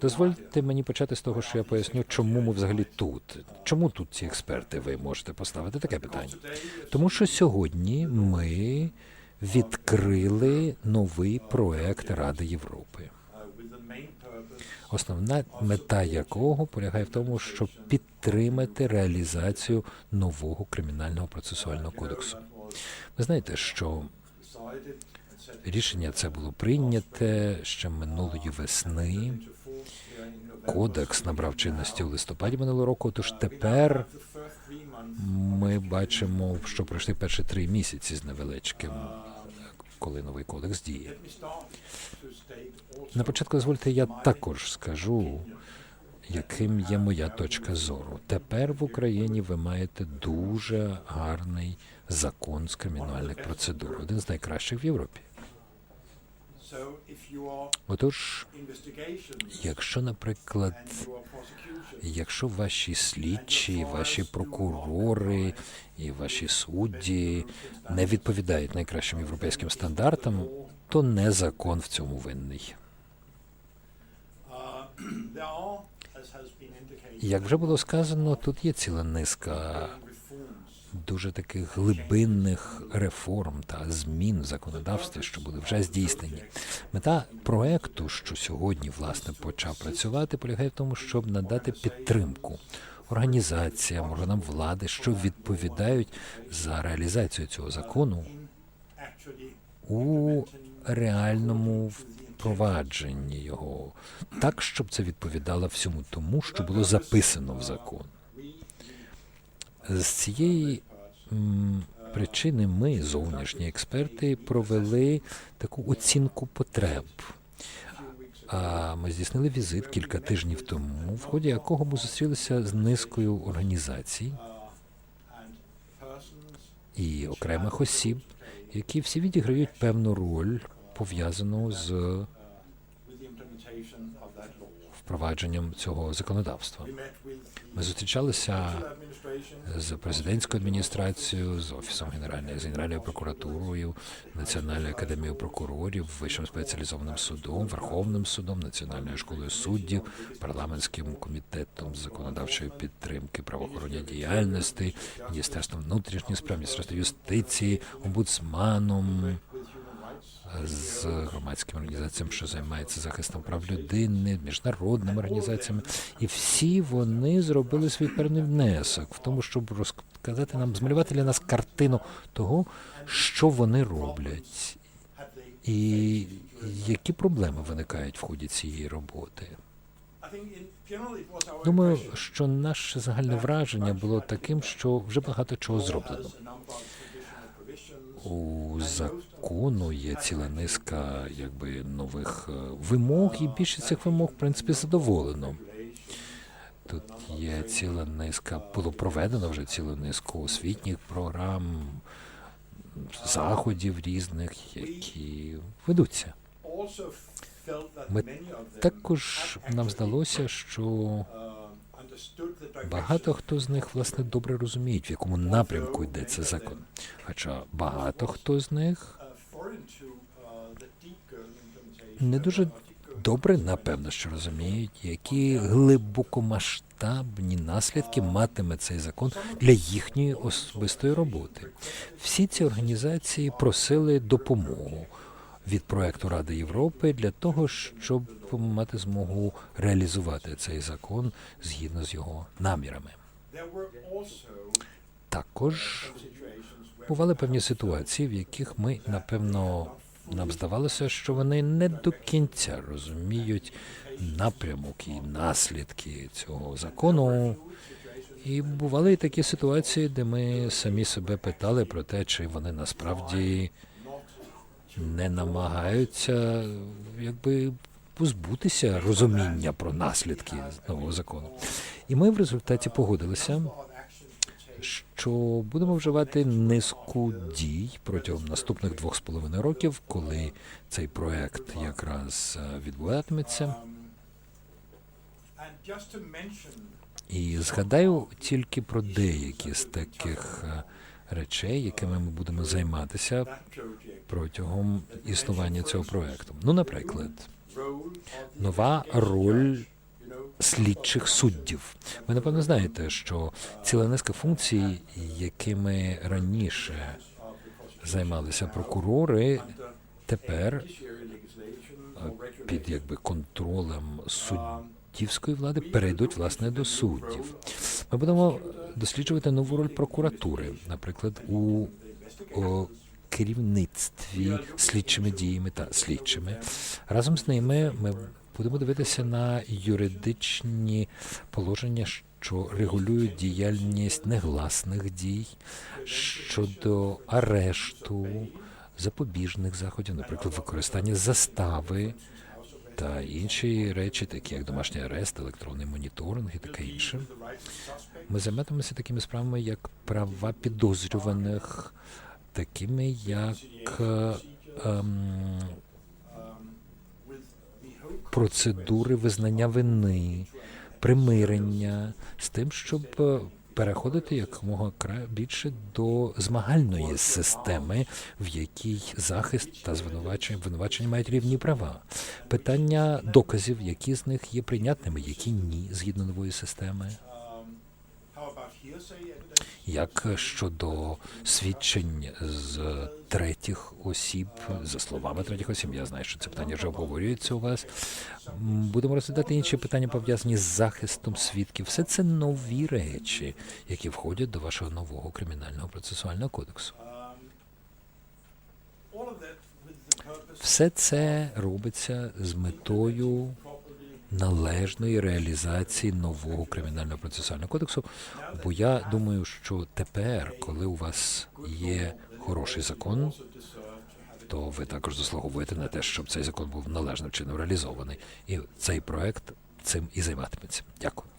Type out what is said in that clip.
Дозвольте мені почати з того, що я поясню, чому ми взагалі тут. Чому тут ці експерти? Ви можете поставити таке питання. Тому що сьогодні ми відкрили новий проект Ради Європи. Основна мета якого полягає в тому, щоб підтримати реалізацію нового кримінального процесуального кодексу. Ви знаєте, що рішення це було прийняте ще минулої весни. Кодекс набрав чинності у листопаді минулого року. Тож тепер ми бачимо, що пройшли перші три місяці з невеличким, коли новий кодекс діє. На початку дозвольте, я також скажу, яким є моя точка зору. Тепер в Україні ви маєте дуже гарний закон з кримінальних процедур, один з найкращих в Європі. Отож, якщо, наприклад, якщо ваші слідчі, ваші прокурори і ваші судді не відповідають найкращим європейським стандартам, то не закон в цьому винний. Як вже було сказано, тут є ціла низка дуже таких глибинних реформ та змін в законодавстві, що були вже здійснені. Мета проекту, що сьогодні власне почав працювати, полягає в тому, щоб надати підтримку організаціям, органам влади, що відповідають за реалізацію цього закону у реальному впровадженні його, так, щоб це відповідало всьому тому, що було записано в закон. З цієї причини ми, зовнішні експерти, провели таку оцінку потреб. А ми здійснили візит кілька тижнів тому, в ході якого ми зустрілися з низкою організацій і окремих осіб, які всі відіграють певну роль пов'язану з впровадженням цього законодавства. Ми зустрічалися з президентською адміністрацією, з офісом генеральної з генеральною прокуратурою, Національною академією прокурорів, вищим спеціалізованим судом, Верховним судом, Національною школою суддів, парламентським комітетом законодавчої підтримки правоохоронної діяльності, міністерством внутрішніх справ, міністерством юстиції, омбудсманом. З громадськими організаціями, що займаються захистом прав людини, міжнародними організаціями, і всі вони зробили свій певний внесок в тому, щоб розказати нам, змалювати для нас картину того, що вони роблять, і які проблеми виникають в ході цієї роботи. Думаю, що наше загальне враження було таким, що вже багато чого зроблено. У закону є ціла низка якби нових е, вимог, і більше цих вимог, в принципі, задоволено. Тут є ціла низка, було проведено вже цілу низку освітніх програм, заходів різних, які ведуться. Ми також нам здалося, що багато хто з них власне добре розуміють, в якому напрямку йде цей закон. Хоча багато хто з них не дуже добре, напевно, що розуміють, які глибокомасштабні наслідки матиме цей закон для їхньої особистої роботи. Всі ці організації просили допомогу від проекту Ради Європи для того, щоб мати змогу реалізувати цей закон згідно з його намірами. Також бували певні ситуації, в яких ми, напевно, нам здавалося, що вони не до кінця розуміють напрямок і наслідки цього закону. І бували і такі ситуації, де ми самі себе питали про те, чи вони насправді не намагаються якби позбутися розуміння про наслідки нового закону. І ми в результаті погодилися, що будемо вживати низку дій протягом наступних двох з половиною років, коли цей проект якраз е, відбуватиметься. І згадаю тільки про деякі з таких е, речей, якими ми будемо займатися протягом існування цього проекту. Ну, наприклад, нова роль слідчих суддів. Ви напевно знаєте, що ціла низка функцій, якими раніше займалися прокурори, тепер під якби контролем суддівської влади перейдуть власне до суддів. Ми будемо досліджувати нову роль прокуратури, наприклад, у о, керівництві слідчими діями та слідчими. Разом з ними ми будемо дивитися на юридичні положення, що регулюють діяльність негласних дій щодо арешту, запобіжних заходів, наприклад, використання застави та інші речі, такі як домашній арест, електронний моніторинг і таке інше. Ми займатимемося такими справами, як права підозрюваних, такими як ем, процедури визнання вини, примирення з тим, щоб переходити якомога більше до змагальної системи, в якій захист та звинувачення винувачення мають рівні права. Питання доказів, які з них є прийнятними, які ні, згідно нової системи. Як щодо свідчень з третіх осіб, за словами третіх осіб, я знаю, що це питання вже обговорюється у вас. Будемо розглядати інші питання, пов'язані з захистом свідків. Все це нові речі, які входять до вашого нового кримінального процесуального кодексу. Все це робиться з метою належної реалізації нового кримінального процесуального кодексу. Бо я думаю, що тепер, коли у вас є хороший закон, то ви також заслуговуєте на те, щоб цей закон був належним чином реалізований. І цей проект цим і займатиметься. Дякую.